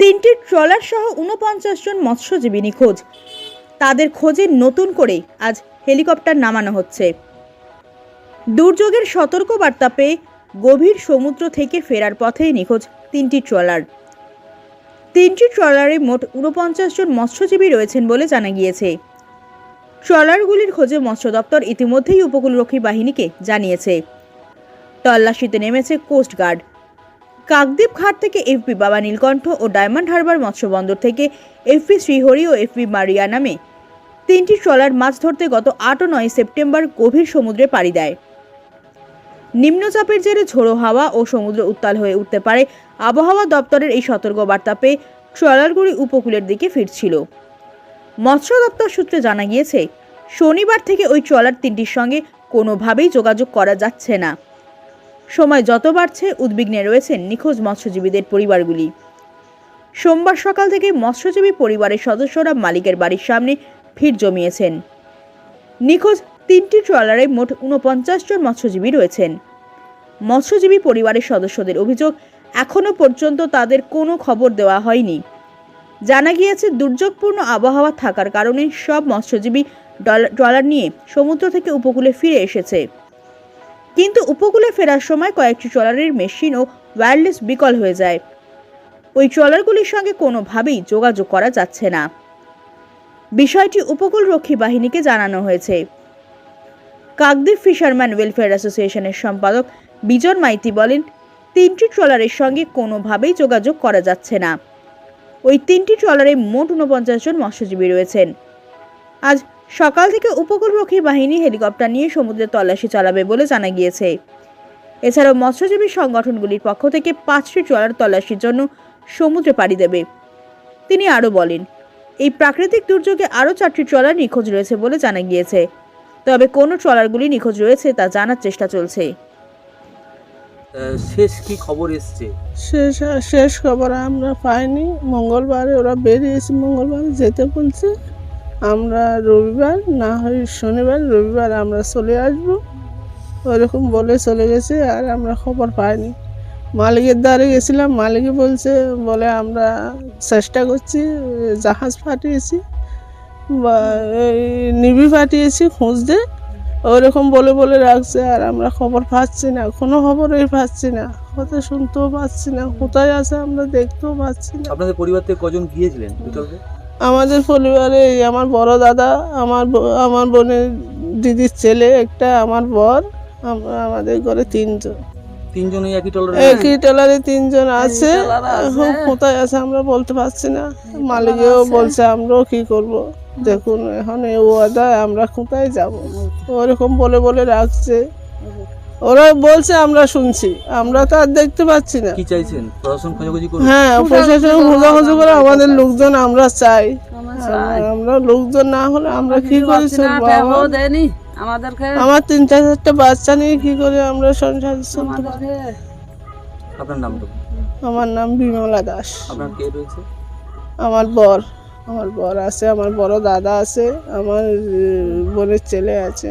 তিনটি ট্রলার সহ উনপঞ্চাশ জন মৎস্যজীবী নিখোঁজ। তাদের খোঁজে নতুন করে আজ হেলিকপ্টার নামানো হচ্ছে। দুর্যোগের সতর্কবার্তা পেয়ে গভীর সমুদ্র থেকে ফেরার পথে নিখোঁজ তিনটি ট্রলার। তিনটি ট্রলারে মোট উনপঞ্চাশ জন মৎস্যজীবী রয়েছেন বলে জানা গিয়েছে। ট্রলারগুলির খোঁজে মৎস্য দপ্তর ইতিমধ্যেই উপকূলরক্ষী বাহিনীকে জানিয়েছে। তল্লাশিতে নেমেছে কোস্টগার্ড কাকদ্বীপ ঘাট থেকে এফবি বাবা নীলকণ্ঠ ও ডায়মন্ড হারবার মৎস্য বন্দর থেকে এফবি শ্রীহরি ও এফবি মারিয়া নামে তিনটি ট্রলার মাছ ধরতে গত আট ও নয় সেপ্টেম্বর গভীর সমুদ্রে পাড়ি দেয়। নিম্নচাপের জেরে ঝোড়ো হাওয়া ও সমুদ্র উত্তাল হয়ে উঠতে পারে। আবহাওয়া দপ্তরের এই সতর্কবার্তা পেয়ে ট্রলারগুলি উপকূলের দিকে ফিরছিল। মৎস্য দপ্তর সূত্রে জানা গিয়েছে, শনিবার থেকে ওই ট্রলার তিনটির সঙ্গে কোনোভাবেই যোগাযোগ করা যাচ্ছে না। সময় যত বাড়ছে, উদ্বিগ্নে রয়েছেন নিখোঁজ মৎস্যজীবীদের পরিবারগুলি। সোমবার সকাল থেকে মৎস্যজীবী পরিবারের সদস্যরা মালিকের বাড়ির সামনে ভিড় জমিয়েছেন। নিখোঁজ তিনটি ট্রলারে মোট উনপঞ্চাশ জন মৎস্যজীবী রয়েছেন। মৎস্যজীবী পরিবারের সদস্যদের অভিযোগ, এখনও পর্যন্ত তাদের কোনো খবর দেওয়া হয়নি। জানা গিয়েছে, দুর্যোগপূর্ণ আবহাওয়া থাকার কারণে সব মৎস্যজীবী ডলা- ট্রলার নিয়ে সমুদ্র থেকে উপকূলে ফিরে এসেছে। কিন্তু উপকূলে ফেরার সময় কয়েকটি ট্রলারের মেশিন ও ওয়্যারলেস বিকল হয়ে যায়। ওই ট্রলারগুলির সঙ্গে কোনোভাবেই যোগাযোগ করা যাচ্ছে না। বিষয়টি উপকূলরক্ষী বাহিনীকে জানানো হয়েছে। কাকদ্বীপ ফিশারম্যান ওয়েলফেয়ার অ্যাসোসিয়েশনের সম্পাদক বিজন মাইতি বলেন, তিনটি ট্রলারের সঙ্গে কোনোভাবেই যোগাযোগ করা যাচ্ছে না। ওই তিনটি ট্রলারে মোট উনপঞ্চাশ জন মৎস্যজীবী রয়েছেন। আজ সকাল থেকে উপকূলরক্ষী বাহিনী হেলিকপ্টার নিয়ে সমুদ্রে তল্লাশি চালাবে বলে জানা গিয়েছে। এছাড়াও মৎস্যজীবী সংগঠনগুলির পক্ষ থেকে পাঁচটি ট্রলার তল্লাশির জন্য সমুদ্রে পাড়ি দেবে। তিনি আরও বলেন এই প্রাকৃতিক দুর্যোগে আরও চারটি ট্রলার নিখোঁজ রয়েছে বলে জানা গিয়েছে। তবে কোনো ট্রলারগুলি নিখোঁজ রয়েছে তা জানার চেষ্টা চলছে। শেষ কি খবর এসছে? শেষ শেষ খবর আমরা পাইনি। মঙ্গলবারে ওরা বেরিয়েছে মঙ্গলবারে যেতে বলছে। আমরা রবিবার, না হয় শনিবার, রবিবার আমরা চলে আসব। ওরকম বলে চলে গেছে আর আমরা খবর পাইনি। মালিকের দ্বারে গেছিলাম মালিকই বলছে, বলে আমরা চেষ্টা করছি, জাহাজ পাঠিয়েছি বা এই নিবি পাঠিয়েছি খুঁজতে ওরকম বলে বলে রাখছে আর আমরা খবর পাচ্ছি না, কোনো খবরই পাচ্ছি না। কথা শুনতেও পাচ্ছি না, কোথায় আছে আমরা দেখতেও পাচ্ছি না। আপনাদের পরিবার থেকে কজন গিয়েছিলেন? বিকল্পে আমাদের পরিবারে আমার বড় দাদা আমার আমার বোনের দিদির ছেলে একটা আমার বর আমরা আমাদের ঘরে তিনজন। তিনজনই একই টলারে একই ট্রলারে তিনজন আছে। এখন কোথায় আছে আমরা বলতে পারছি না। মালিকেও বলছে আমরাও কি করব? দেখুন এখন এই ওয়াদায় আমরা কোথায় যাব? ওরকম বলে বলে রাখছে। ওরা বলছে আমরা শুনছি। আমরা তো আর দেখতে পাচ্ছি না। কি চাইছেন? প্রশাসন খোঁজাখুঁজি করুন হ্যাঁ প্রশাসন খোঁজাখুঁজি করে আমাদের লোকজন আমরা চাই। আমরা- আমরা লোকজন না হলে আমরা কি করে চলবো? আমার- দেয়নি। আমাদেরকে আমার তিন চার চারটা বাচ্চা নিয়ে কি করে আমরা সংসার চলতে আপনার নামটা আমার নাম বিমলা দাস। আপনার কে রয়েছে? আমার বর। আমার বর আছে আমার বড় দাদা আছে আমার বোনের ছেলে আছে।